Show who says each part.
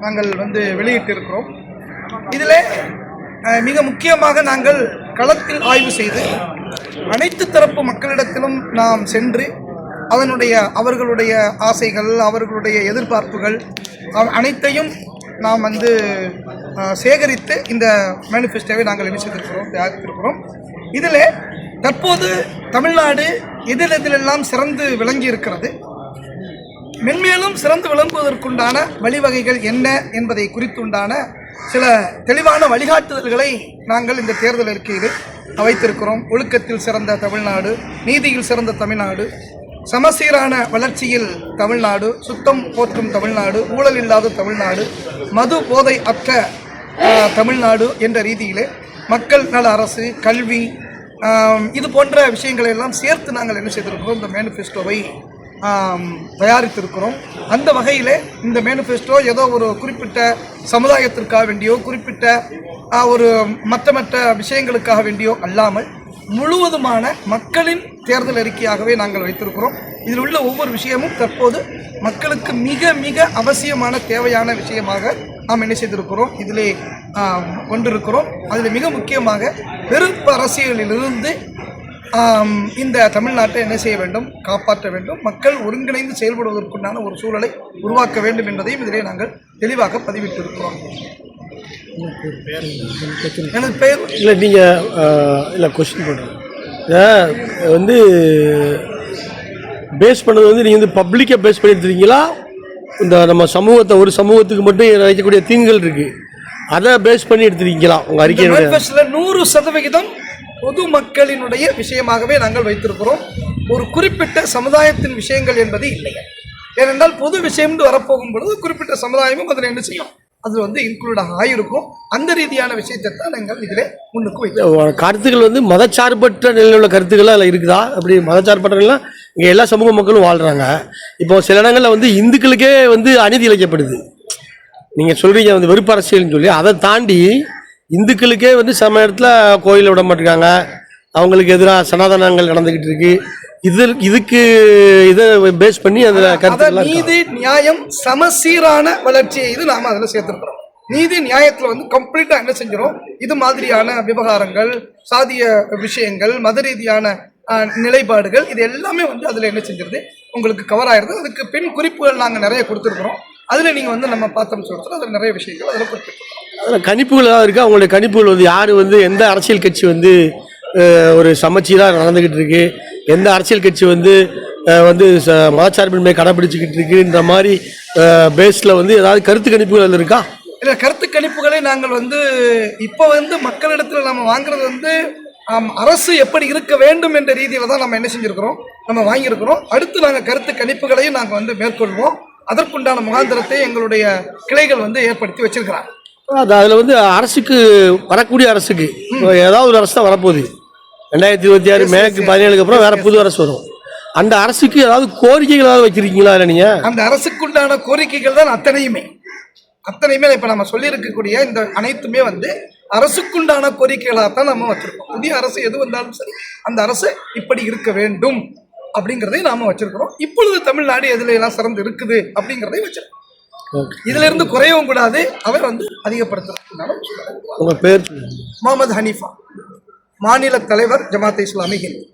Speaker 1: நாங்கள் வந்து வெளியிட்டிருக்கிறோம். இதில் மிக முக்கியமாக நாங்கள் களத்தில் ஆய்வு செய்து அனைத்து தரப்பு மக்களிடத்திலும் நாம் சென்று அதனுடைய அவர்களுடைய ஆசைகள் அவர்களுடைய எதிர்பார்ப்புகள் அவ- அனைத்தையும் நாம் வந்து சேகரித்து இந்த மேனிஃபெஸ்டோவை நாங்கள் என்ன தயாரித்திருக்கிறோம். இதில் தற்போது தமிழ்நாடு எதிரெதிலெல்லாம் சிறந்து விளங்கி இருக்கிறது மென்மேலும் சிறந்து விளங்குவதற்குண்டான வழிவகைகள் என்ன என்பதை குறித்துண்டான சில தெளிவான வழிகாட்டுதல்களை நாங்கள் இந்த தேர்தல் அறிக்கையில் வைத்திருக்கிறோம். ஒழுக்கத்தில் சிறந்த தமிழ்நாடு நீதியில் சிறந்த தமிழ்நாடு சமசீரான வளர்ச்சியில் தமிழ்நாடு சுத்தம் போற்றும் தமிழ்நாடு ஊழல் இல்லாத தமிழ்நாடு மது போதை அற்ற தமிழ்நாடு என்ற ரீதியிலே மக்கள் நல அரசு கல்வி இது போன்ற விஷயங்களை எல்லாம் சேர்த்து நாங்கள் என்ன செய்திருக்கிறோம்? இந்த மேனிஃபெஸ்டோவை தயாரித்திருக்கிறோம். அந்த வகையில் இந்த மேனிஃபெஸ்டோ ஏதோ ஒரு குறிப்பிட்ட சமுதாயத்திற்காக வேண்டியோ குறிப்பிட்ட ஒரு மற்ற மற்ற விஷயங்களுக்காக வேண்டியோ அல்லாமல் முழுவதுமான மக்களின் தேர்தல் அறிக்கையாகவே நாங்கள் வைத்திருக்கிறோம். இதில் உள்ள ஒவ்வொரு விஷயமும் தற்போது மக்களுக்கு மிக மிக அவசியமான தேவையான விஷயமாக நாம் என்ன செய்திருக்கிறோம்? இதிலே கொண்டிருக்கிறோம். அதில் மிக முக்கியமாக வெறுப்பு அரசியலிலிருந்து இந்த தமிழ்நாட்டை என்ன செய்ய வேண்டும்? காப்பாற்ற வேண்டும். மக்கள் ஒருங்கிணைந்து செயல்படுவதற்குண்டான ஒரு சூழலை உருவாக்க வேண்டும் என்பதையும் இதிலே நாங்கள் தெளிவாக பதிவிட்டிருக்கிறோம். எனது பெயர்
Speaker 2: இல்லை நீங்கள் இல்லை கொஸ்டின் பண்ணுறேன் வந்து பேஸ் பண்ணது வந்து நீங்கள் வந்து பப்ளிக்கை பேஸ் பண்ணி எடுத்துருக்கீங்களா இந்த நம்ம சமூகத்தை ஒரு சமூகத்துக்கு மட்டும் வைக்கக்கூடிய தீங்குகள் இருக்குது அதை பேஸ் பண்ணி எடுத்துருக்கீங்களா? உங்கள்
Speaker 1: மேனிஃபெஸ்டோல நூறு சதவிகிதம் பொது மக்களினுடைய விஷயமாகவே நாங்கள் வைத்திருக்கிறோம். ஒரு குறிப்பிட்ட சமுதாயத்தின் விஷயங்கள் என்பது இல்லை. ஏனென்றால் பொது விஷயம்னு வரப்போகும் பொழுது குறிப்பிட்ட சமுதாயமும் அதில் என்ன செய்யும்? அது வந்து இன்க்ளூட் ஆகியிருக்கும் அந்த ரீதியான விஷயத்தை தான் நாங்கள் இதில் முன்னுக்கு வைக்கிறோம்
Speaker 2: கருத்துக்கள் வந்து மதச்சார்பற்ற நிலையில் உள்ள கருத்துக்கள் அதில் இருக்குதா? அப்படி மதச்சார்பற்றலாம் இங்கே எல்லா சமூக மக்களும் வாழ்கிறாங்க இப்போ சில இடங்களில் வந்து இந்துக்களுக்கே வந்து அநீதி இழைக்கப்படுது. நீங்கள் சொல்கிறீங்க வந்து வெறுப்பு அரசியல்னு சொல்லி அதை தாண்டி இந்துக்களுக்கே வந்து சம இடத்துல கோயிலில் விட மாட்டேங்காங்க அவங்களுக்கு எதிராக சனாதனங்கள் நடந்துக்கிட்டு இருக்கு. இது இதுக்கு இதை பேஸ் பண்ணி அதில் இருக்கா?
Speaker 1: நீதி நியாயம் சமசீரான வளர்ச்சியை இது நாம அதில் சேர்த்துருக்கிறோம். நீதி நியாயத்தில் வந்து கம்ப்ளீட்டாக என்ன செஞ்சிடும் இது மாதிரியான விவகாரங்கள் சாதிய விஷயங்கள் மத ரீதியான நிலைப்பாடுகள் இது எல்லாமே வந்து அதில் என்ன செஞ்சிருது? உங்களுக்கு கவர் ஆயிருது. அதுக்கு பின் குறிப்புகள் நாங்கள் நிறைய கொடுத்துருக்குறோம். அதில் நீங்கள் வந்து நம்ம பார்த்தோம்னு சொல்லிட்டு அதில் நிறைய விஷயங்கள் அதில் குறிப்பிட்டிருக்கோம்
Speaker 2: அதில் கணிப்புகள் ஏதாவது இருக்குது அவங்களுடைய கணிப்புகள் வந்து யார் வந்து எந்த அரசியல் கட்சி வந்து ஒரு சமச்சீராக நடந்துக்கிட்டு இருக்கு? எந்த அரசியல் கட்சி வந்து வந்து ச- மதச்சார்பின்மை கடைபிடிச்சிக்கிட்டு இருக்குன்ற மாதிரி பேஸில் வந்து ஏதாவது கருத்து கணிப்புகள் அதில் இருக்கா?
Speaker 1: இல்லை கருத்து கணிப்புகளை நாங்கள் வந்து இப்போ வந்து மக்களிடத்தில் நம்ம வாங்குறது வந்து அரசு எப்படி இருக்க வேண்டும் என்ற ரீதியில் தான் நம்ம என்ன செஞ்சுருக்கிறோம்? நம்ம வாங்கியிருக்கிறோம். அடுத்து நாங்கள் கருத்து கணிப்புகளையும் நாங்கள் வந்து மேற்கொள்வோம். அதற்குண்டான முகாந்திரத்தை எங்களுடைய கிளைகள் வந்து ஏற்படுத்தி வச்சிருக்கிறாங்க.
Speaker 2: அது அதில் வந்து அரசுக்கு வரக்கூடிய அரசுக்கு. ஏதாவது ஒரு அரசு தான் வரப்போகுது. ரெண்டாயிரத்தி இருபத்தி ஆறு மேற்கு பதினேழுக்கு அப்புறம் வேற புது அரசு வரும். அந்த அரசுக்கு ஏதாவது கோரிக்கைகள் ஏதாவது வச்சிருக்கீங்களா இல்லை நீங்கள்
Speaker 1: அந்த அரசுக்குண்டான கோரிக்கைகள் தான் அத்தனையுமே. அத்தனையுமே இப்போ நம்ம சொல்லியிருக்கக்கூடிய இந்த அனைத்துமே வந்து அரசுக்குண்டான கோரிக்கைகளாக தான் நம்ம வச்சிருக்கோம். புதிய அரசு எது வந்தாலும் சரி அந்த அரசு இப்படி இருக்க வேண்டும். அப்படிங்கிறதையும் நாம வச்சிருக்கிறோம். இப்பொழுது தமிழ்நாடு எதுல எல்லாம் சிறந்து இருக்குது அப்படிங்கிறதையும் வச்சிருக்கோம். இதுல இருந்து குறையவும் கூடாது. அவர் வந்து அதிகப்படுத்துறதுனால
Speaker 2: உங்கள் பேர்?
Speaker 1: முகமது ஹனீஃபா மாநில தலைவர் ஜமாத் இஸ்லாமி ஹிந்த்